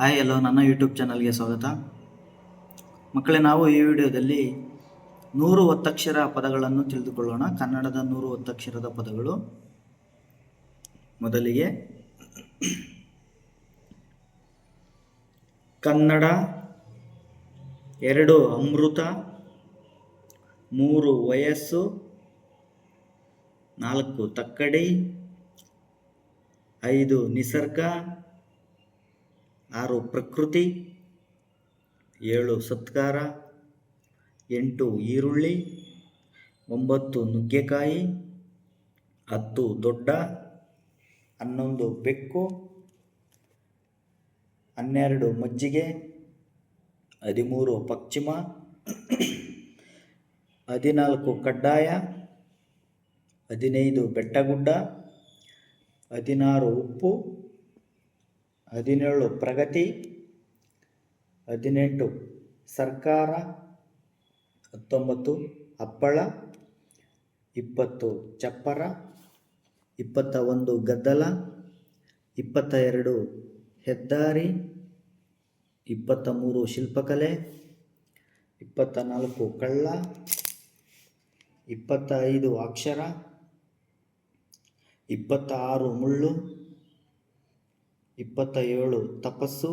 Hi ಎಲ್ಲೋ ನನ್ನ YouTube ಚಾನಲ್ಗೆ ಸ್ವಾಗತ. ಮಕ್ಕಳೇ, ನಾವು ಈ ವಿಡಿಯೋದಲ್ಲಿ ನೂರು ಒತ್ತಕ್ಷರ ಪದಗಳನ್ನು ತಿಳಿದುಕೊಳ್ಳೋಣ. ಕನ್ನಡದ ನೂರು ಒತ್ತಕ್ಷರದ ಪದಗಳು. ಮೊದಲಿಗೆ ಕನ್ನಡ, ಎರಡು ಅಮೃತ, ಮೂರು ವಯಸ್ಸು, ನಾಲ್ಕು ತಕ್ಕಡಿ, ಐದು ನಿಸರ್ಗ ಆರು ಪ್ರಕೃತಿ, ಏಳು ಸತ್ಕಾರ, ಎಂಟು ಈರುಳ್ಳಿ, ಒಂಬತ್ತು ನುಗ್ಗೆಕಾಯಿ, ಹತ್ತು ದೊಡ್ಡ, ಹನ್ನೊಂದು ಬೆಕ್ಕು, ಹನ್ನೆರಡು ಮಜ್ಜಿಗೆ, ಹದಿಮೂರು ಪಶ್ಚಿಮ ಹದಿನಾಲ್ಕು ಕಡ್ಡಾಯ, ಹದಿನೈದು ಬೆಟ್ಟಗುಡ್ಡ, ಹದಿನಾರು ಉಪ್ಪು ಹದಿನೇಳು ಪ್ರಗತಿ, ಹದಿನೆಂಟು ಸರ್ಕಾರ, ಹತ್ತೊಂಬತ್ತು ಅಪ್ಪಳ ಇಪ್ಪತ್ತು ಚಪ್ಪರ ಇಪ್ಪತ್ತ ಒಂದು ಗದ್ದಲ ಇಪ್ಪತ್ತ ಎರಡು ಹೆದ್ದಾರಿ ಇಪ್ಪತ್ತ ಮೂರು ಶಿಲ್ಪಕಲೆ ಇಪ್ಪತ್ತ ನಾಲ್ಕು ಕಳ್ಳ ಇಪ್ಪತ್ತ ಐದು ಅಕ್ಷರ ಇಪ್ಪತ್ತ ಆರು ಮುಳ್ಳು ಇಪ್ಪತ್ತ ಏಳು ತಪಸ್ಸು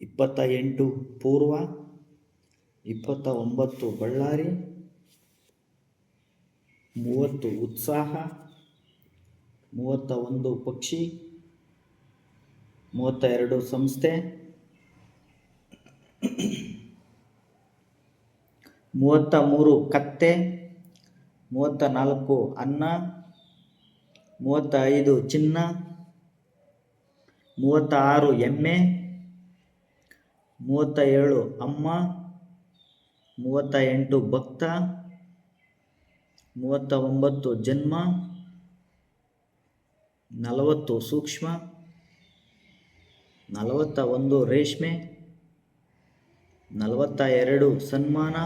ಇಪ್ಪತ್ತ ಎಂಟು ಪೂರ್ವ ಇಪ್ಪತ್ತ ಒಂಬತ್ತು ಬಳ್ಳಾರಿ, ಮೂವತ್ತು ಉತ್ಸಾಹ ಮೂವತ್ತ ಒಂದು ಪಕ್ಷಿ ಮೂವತ್ತ ಎರಡು ಸಂಸ್ಥೆ ಮೂವತ್ತ ಮೂರು ಕತ್ತೆ ಮೂವತ್ತ ನಾಲ್ಕು ಅನ್ನ ಮೂವತ್ತ ಐದು ಚಿನ್ನ ಮೂವತ್ತ ಆರು ಎಮ್ಮೆ ಮೂವತ್ತ ಏಳು ಅಮ್ಮ ಮೂವತ್ತ ಎಂಟು ಭಕ್ತ ಮೂವತ್ತ ಒಂಬತ್ತು ಜನ್ಮ, ನಲವತ್ತು ಸೂಕ್ಷ್ಮ ನಲವತ್ತ ಒಂದು ರೇಷ್ಮೆ ನಲವತ್ತ ಎರಡು ಸನ್ಮಾನ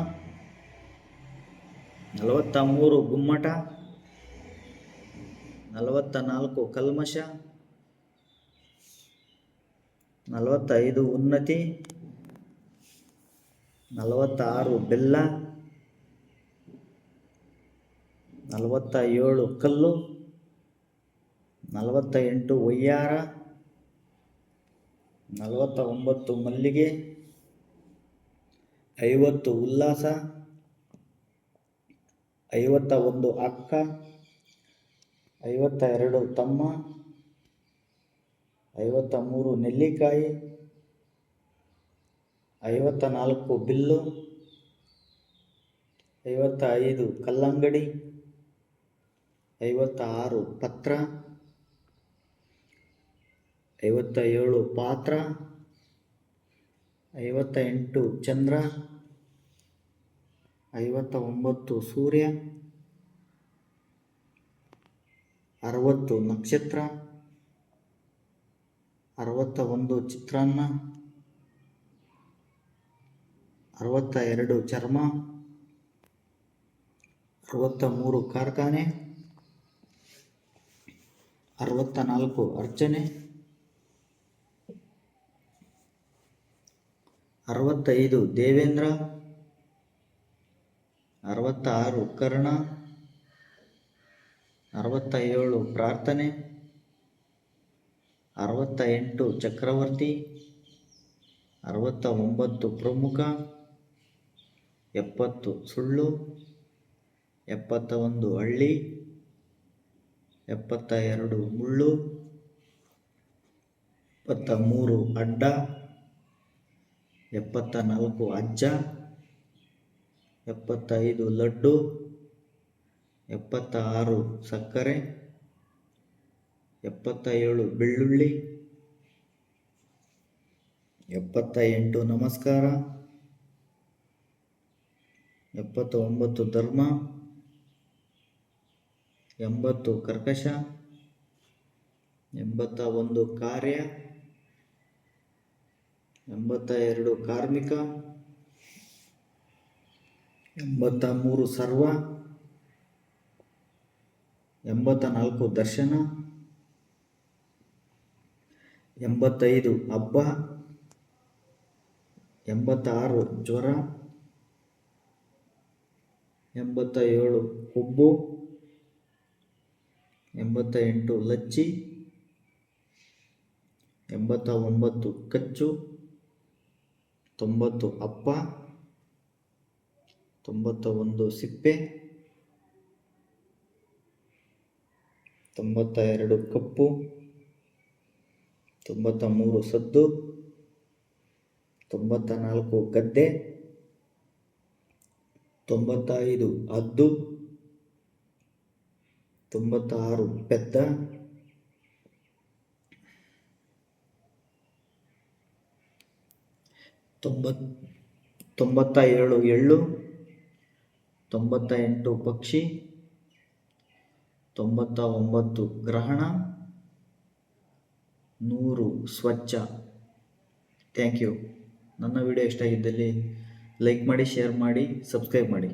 ನಲವತ್ತ ಮೂರು ಗುಮ್ಮಟ ನಲವತ್ತ ನಾಲ್ಕು ಕಲ್ಮಶ ನಲವತ್ತೈದು ಉನ್ನತಿ, ನಲವತ್ತಾರು ಬೆಲ್ಲ ನಲವತ್ತ ಏಳು ಕಲ್ಲು ನಲವತ್ತ ಎಂಟು ಒಯ್ಯಾರ ನಲವತ್ತ ಒಂಬತ್ತು ಮಲ್ಲಿಗೆ, ಐವತ್ತು ಉಲ್ಲಾಸ ಐವತ್ತ ಒಂದು ಅಕ್ಕ ಐವತ್ತ ಎರಡು ತಮ್ಮ ಐವತ್ತ ಮೂರು ನೆಲ್ಲಿಕಾಯಿ ಐವತ್ತ ನಾಲ್ಕು ಬಿಲ್ಲು ಐವತ್ತ ಐದು ಕಲ್ಲಂಗಡಿ ಐವತ್ತ ಆರು ಪತ್ರ ಐವತ್ತ ಏಳು ಪಾತ್ರ ಐವತ್ತ ಎಂಟು ಚಂದ್ರ ಐವತ್ತ ಒಂಬತ್ತು ಸೂರ್ಯ, ಅರವತ್ತು ನಕ್ಷತ್ರ. ಅರವತ್ತ ಒಂದು ಚಿತ್ರಾನ್ನ ಅರವತ್ತ ಎರಡು ಚರ್ಮ ಅರವತ್ತ ಮೂರು ಕಾರ್ಖಾನೆ ಅರವತ್ತ ನಾಲ್ಕು ಅರ್ಚನೆ, ಅರವತ್ತೈದು ದೇವೇಂದ್ರ ಅರವತ್ತ ಆರು ಕರ್ಣ ಅರವತ್ತ ಏಳು ಪ್ರಾರ್ಥನೆ. ಅರವತ್ತ ಎಂಟು ಚಕ್ರವರ್ತಿ ಅರವತ್ತ ಒಂಬತ್ತು ಪ್ರಮುಖ, ಎಪ್ಪತ್ತು ಸುಳ್ಳು ಎಪ್ಪತ್ತ ಒಂದು ಹಳ್ಳಿ ಎಪ್ಪತ್ತ ಎರಡು ಮುಳ್ಳು ಎಪ್ಪತ್ತ ಮೂರು ಅಡ್ಡ ಎಪ್ಪತ್ತ ನಾಲ್ಕು ಅಜ್ಜ, ಎಪ್ಪತ್ತೈದು ಲಡ್ಡು ಎಪ್ಪತ್ತ ಆರು ಸಕ್ಕರೆ ಎಪ್ಪತ್ತ ಏಳು ಬೆಳ್ಳುಳ್ಳಿ. ಎಪ್ಪತ್ತ ಎಂಟು ನಮಸ್ಕಾರ. ಎಪ್ಪತ್ತ ಒಂಬತ್ತು ಧರ್ಮ. ಎಂಬತ್ತು, ಕರ್ಕಶ. ಎಂಬತ್ತ ಒಂದು, ಕಾರ್ಯ. ಎಂಬತ್ತ ಎರಡು, ಕಾರ್ಮಿಕ. ಎಂಬತ್ತ ಮೂರು, ಸರ್ವ. ಎಂಬತ್ತ ನಾಲ್ಕು, ದರ್ಶನ. ಎಂಬತ್ತೈದು, ಹಬ್ಬ. ಎಂಬತ್ತಾರು, ಜ್ವರ. ಎಂಬತ್ತ ಏಳು ಕೊಬ್ಬು ಎಂಬತ್ತ ಎಂಟು ಲಚ್ಚಿ. ಎಂಬತ್ತ ಒಂಬತ್ತು ಕಚ್ಚು. ತೊಂಬತ್ತು, ಅಪ್ಪ. ತೊಂಬತ್ತ ಒಂದು ಸಿಪ್ಪೆ. ತೊಂಬತ್ತ ಎರಡು ಕಪ್ಪು. ತೊಂಬತ್ತ ಮೂರು ಸದ್ದು ತೊಂಬತ್ತ ನಾಲ್ಕು ಗದ್ದೆ, ತೊಂಬತ್ತೈದು ಅದ್ದು ಹದ್ದು ತೊಂಬತ್ತ ಆರು ಪೆದ್ದ, ತೊಂಬತ್ ತೊಂಬತ್ತ ಏಳು ಎಳ್ಳು ತೊಂಬತ್ತ ಎಂಟು ಪಕ್ಷಿ ತೊಂಬತ್ತ ಒಂಬತ್ತು ಗ್ರಹಣ ನೂರು ಸ್ವಚ್ಛ. ಥ್ಯಾಂಕ್ ಯು ನನ್ನ ವಿಡಿಯೋ ಇಷ್ಟ ಆಗಿದ್ದಲ್ಲಿ ಲೈಕ್ ಮಾಡಿ ಶೇರ್ ಮಾಡಿ ಸಬ್ಸ್ಕ್ರೈಬ್ ಮಾಡಿ.